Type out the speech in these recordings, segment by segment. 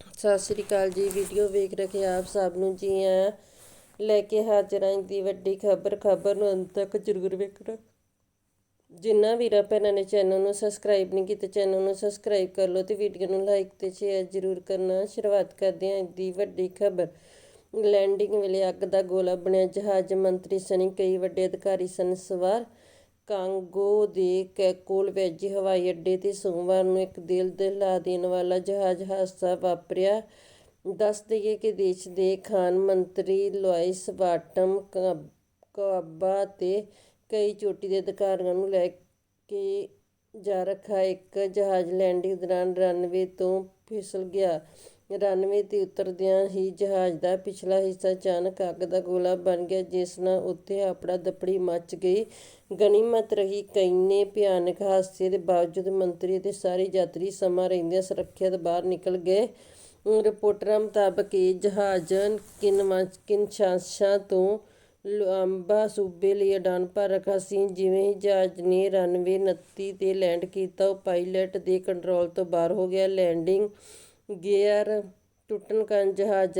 ਸਤਿ ਸ੍ਰੀ ਅਕਾਲ ਜੀ, ਵੀਡੀਓ ਵੇਖ ਰਹੇ ਆਪ ਸਭ ਨੂੰ ਜੀ ਆ ਲੈ ਕੇ ਹਾਜ਼ਰ ਆਂ ਦੀ ਵੱਡੀ ਖਬਰ ਖਬਰ ਨੂੰ ਅੰਤ ਤੱਕ ਜ਼ਰੂਰ ਵੇਖਣਾ। ਜਿਨ੍ਹਾਂ ਵੀਰਾਂ ਭੈਣਾਂ ਨੇ ਚੈਨਲ ਨੂੰ ਸਬਸਕ੍ਰਾਈਬ ਨਹੀਂ ਕੀਤਾ, ਚੈਨਲ ਨੂੰ ਸਬਸਕ੍ਰਾਈਬ ਕਰ ਲਓ ਤੇ ਵੀਡੀਓ ਨੂੰ ਲਾਈਕ ਤੇ ਸ਼ੇਅਰ ਜ਼ਰੂਰ ਕਰਨਾ। ਸ਼ੁਰੂਆਤ ਕਰਦੇ ਆਂ ਦੀ ਵੱਡੀ ਖਬਰ। ਲੈਂਡਿੰਗ ਵੇਲੇ ਅੱਗ ਦਾ ਗੋਲਾ ਬਣਿਆ। ਜਹਾਜ਼ ਮੰਤਰੀ ਸਣੀ ਕਈ ਵੱਡੇ ਅਧਿਕਾਰੀ ਸਨ। ਸਵਾਰ ਕਾਂਗੋ ਦੇ ਕੈਕੋਲ ਵੈਜੀ ਹਵਾਈ ਅੱਡੇ ਤੇ ਸੋਮਵਾਰ ਨੂੰ ਇੱਕ ਦਿਲ ਦਹਿਲਾ ਦੇਣ ਵਾਲਾ ਜਹਾਜ਼ ਹਾਦਸਾ ਵਾਪਰਿਆ। ਦੱਸ ਦੇਈਏ ਕਿ ਦੇਸ਼ ਦੇ ਖਾਣ ਮੰਤਰੀ ਲੋਇਸ ਬਾਟਮ ਕਾਬਾ ਅਤੇ ਕਈ ਚੋਟੀ ਦੇ ਅਧਿਕਾਰੀਆਂ ਨੂੰ ਲੈ ਕੇ ਜਾ ਰੱਖਾ ਇੱਕ ਜਹਾਜ਼ ਲੈਂਡਿੰਗ ਦੌਰਾਨ ਰਨਵੇ ਤੋਂ ਫਿਸਲ ਗਿਆ। ਰਨਵੇ ਤੇ ਉਤਰਦਿਆਂ ਹੀ ਜਹਾਜ਼ ਦਾ ਪਿਛਲਾ ਹਿੱਸਾ ਅਚਾਨਕ ਅੱਗ ਦਾ ਗੋਲਾ ਬਣ ਗਿਆ, ਜਿਸ ਨਾਲ ਉੱਥੇ ਆਪੜਾ ਦਪੜੀ ਮੱਚ ਗਈ। ਗਨੀਮਤ ਰਹੀ ਕਈਨੇ ਭਿਆਨਕ ਹਾਦਸੇ ਦੇ ਬਾਵਜੂਦ ਮੰਤਰੀ ਅਤੇ ਸਾਰੇ ਯਾਤਰੀ ਸਮਾਂ ਰਹਿੰਦਿਆਂ ਸੁਰੱਖਿਅਤ ਬਾਹਰ ਨਿਕਲ ਗਏ। ਰਿਪੋਰਟਰਾਂ ਮੁਤਾਬਕ ਇਹ ਜਹਾਜ਼ ਕਿਨਸ਼ਾਸਾ ਤੋਂ ਲੁਆਂਬਾ ਸੂਬੇ ਲਈ ਉਡਾਨ ਭਰ ਰਿਹਾ ਸੀ। ਜਿਵੇਂ ਹੀ ਜਹਾਜ਼ ਨੇ ਰਨਵੇ 29 ਤੇ ਲੈਂਡ ਕੀਤਾ, ਉਹ ਪਾਇਲਟ ਦੇ ਕੰਟਰੋਲ ਤੋਂ ਬਾਹਰ ਹੋ ਗਿਆ। ਲੈਂਡਿੰਗ ਗੇਅਰ ਟੁੱਟਣ ਕਾਰਨ ਜਹਾਜ਼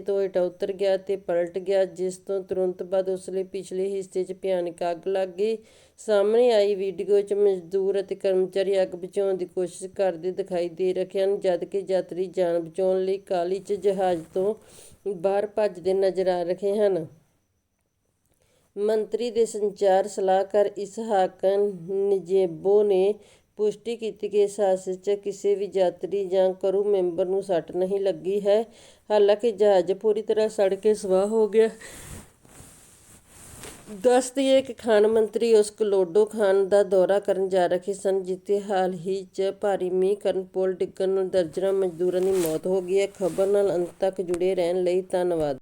ਤੋਂ ਹੇਠਾਂ ਉਤਰ ਗਿਆ ਤੇ ਪਲਟ ਗਿਆ, ਜਿਸ ਤੋਂ ਤੁਰੰਤ ਬਾਅਦ ਉਸਲੇ ਪਿਛਲੇ ਹਿੱਸੇ 'ਚ ਭਿਆਨਕ ਅੱਗ ਲੱਗ ਗਈ। ਸਾਹਮਣੇ ਆਈ ਵੀਡੀਓ 'ਚ ਮਜ਼ਦੂਰ ਅਤੇ ਕਰਮਚਾਰੀ ਅੱਗ ਬੁਝਾਉਣ ਦੀ ਕੋਸ਼ਿਸ਼ ਕਰਦੇ ਦਿਖਾਈ ਦੇ ਰਹੇ ਹਨ ਜਦਕਿ ਯਾਤਰੀ ਜਾਨ ਬਚਾਉਣ ਲਈ ਕਾਲੀ 'ਚ ਜਹਾਜ਼ ਤੋਂ ਬਾਹਰ ਭੱਜਦੇ ਨਜ਼ਰ ਆ ਰਹੇ ਹਨ। ਮੰਤਰੀ ਦੇ ਸੰਚਾਰ ਸਲਾਹਕਾਰ ਇਸਹਾਕ ਨਿਜੇਬੋ ਨੇ ਪੁਸ਼ਟੀ ਕੀਤੀ ਕਿ ਇਸ ਹਾਦਸੇ 'ਚ ਕਿਸੇ ਵੀ ਯਾਤਰੀ ਜਾਂ ਕਰੂ ਮੈਂਬਰ ਨੂੰ ਸੱਟ ਨਹੀਂ ਲੱਗੀ ਹੈ। ਹਾਲਾਂਕਿ ਜਹਾਜ਼ ਪੂਰੀ ਤਰ੍ਹਾਂ ਸੜ ਕੇ ਸਵਾਹ ਹੋ ਗਿਆ। ਦੱਸ ਦਈਏ ਕਿ ਖਾਨ ਮੰਤਰੀ ਉਸ ਕਲੋਡੋ ਖਾਨ ਦਾ ਦੌਰਾ ਕਰਨ ਜਾ ਰਹੇ ਸਨ, ਜਿੱਥੇ ਹਾਲ ਹੀ 'ਚ ਭਾਰੀ ਮੀਂਹ ਕਾਰਨ ਪੁਲ ਡਿੱਗਣ ਨਾਲ ਦਰਜਨਾਂ ਮਜ਼ਦੂਰਾਂ ਦੀ ਮੌਤ ਹੋ ਗਈ ਹੈ। ਖਬਰ ਨਾਲ ਅੰਤ ਤੱਕ ਜੁੜੇ ਰਹਿਣ ਲਈ ਧੰਨਵਾਦ।